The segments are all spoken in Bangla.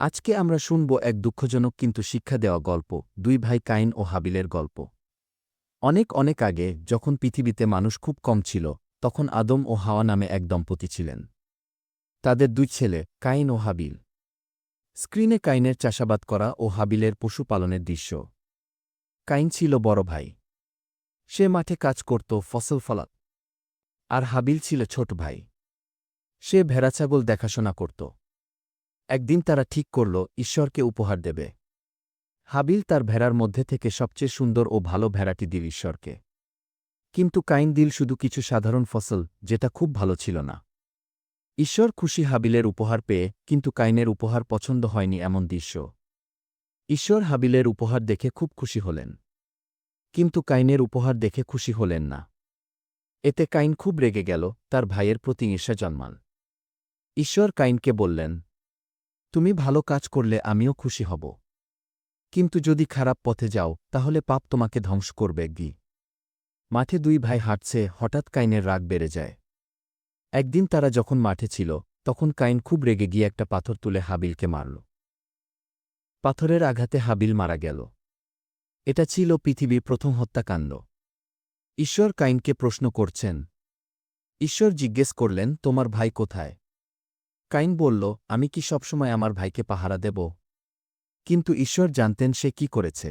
আজকে আমরা শুনব এক দুঃখজনক কিন্তু শিক্ষা দেওয়া গল্প, দুই ভাই কাইন ও হাবিলের গল্প। অনেক অনেক আগে, যখন পৃথিবীতে মানুষ খুব কম ছিল, তখন আদম ও হাওয়া নামে এক দম্পতি ছিলেন। তাদের দুই ছেলে, কাইন ও হাবিল। স্ক্রিনে কাইনের চাষাবাদ করা ও হাবিলের পশুপালনের দৃশ্য। কাইন ছিল বড় ভাই। সে মাঠে কাজ করত ফসল ফলাত। আর হাবিল ছিল ছোট ভাই। সে ভেড়াছাগল দেখাশোনা করত। একদিন তারা ঠিক করল, ঈশ্বরকে উপহার দেবে। হাবিল তার ভেড়ার মধ্যে থেকে সবচেয়ে সুন্দর ও ভালো ভেড়াটি দিল ঈশ্বরকে। কিন্তু কাইন দিল শুধু কিছু সাধারণ ফসল, যেটা খুব ভালো ছিল না। ঈশ্বর খুশি হাবিলের উপহার পেয়ে, কিন্তু কাইনের উপহার পছন্দ হয়নি এমন দৃশ্য। ঈশ্বর হাবিলের উপহার দেখে খুব খুশি হলেন। কিন্তু কাইনের উপহার দেখে খুশি হলেন না। এতে কাইন খুব রেগে গেল, তার ভাইয়ের প্রতি ঈর্ষা জন্মাল। ঈশ্বর কাইনকে বললেন তুমি ভালো কাজ করলে আমিও খুশি হব। কিন্তু যদি খারাপ পথে যাও, তাহলে পাপ তোমাকে ধ্বংস করবে, গি। মাঠে দুই ভাই হাঁটছে, হঠাৎ কাইনের রাগ বেড়ে যায়। একদিন তারা যখন মাঠে ছিল, তখন কাইন খুব রেগে গিয়ে একটা পাথর তুলে হাবিলকে মারল। পাথরের আঘাতে হাবিল মারা গেল। এটা ছিল পৃথিবীর প্রথম হত্যাকাণ্ড। ঈশ্বর কাইনকে প্রশ্ন করছেন, ঈশ্বর জিজ্ঞেস করলেন, তোমার ভাই কোথায়? কাইন বলল, আমি কি সবসময় আমার ভাইকে পাহারা দেব? কিন্তু ঈশ্বর জানতেন সে কি করেছে।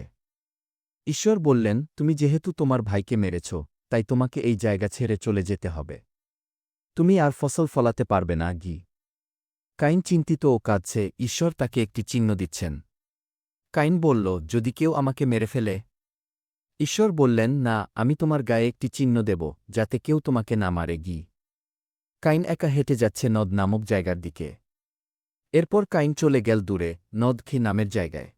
ঈশ্বর বললেন, তুমি যেহেতু তোমার ভাইকে মেরেছ, তাই তোমাকে এই জায়গা ছেড়ে চলে যেতে হবে। তুমি আর ফসল ফলাতে পারবে না গি কাইন চিন্তিত ও কাঁদছে, ঈশ্বর তাকে একটি চিহ্ন দিচ্ছেন। কাইন বলল, যদি কেউ আমাকে মেরে ফেলে? ঈশ্বর বললেন, না, আমি তোমার গায়ে একটি চিহ্ন দেব, যাতে কেউ তোমাকে না মারে গি কাইন একা হেঁটে যাচ্ছে নদ নামক জায়গার দিকে। এরপর কাইন চলে গেল দূরে নদখি নামের জায়গায়।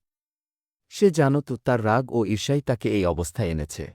সে জানত তার রাগ ও ঈর্ষাই তাকে এই অবস্থায় এনেছে।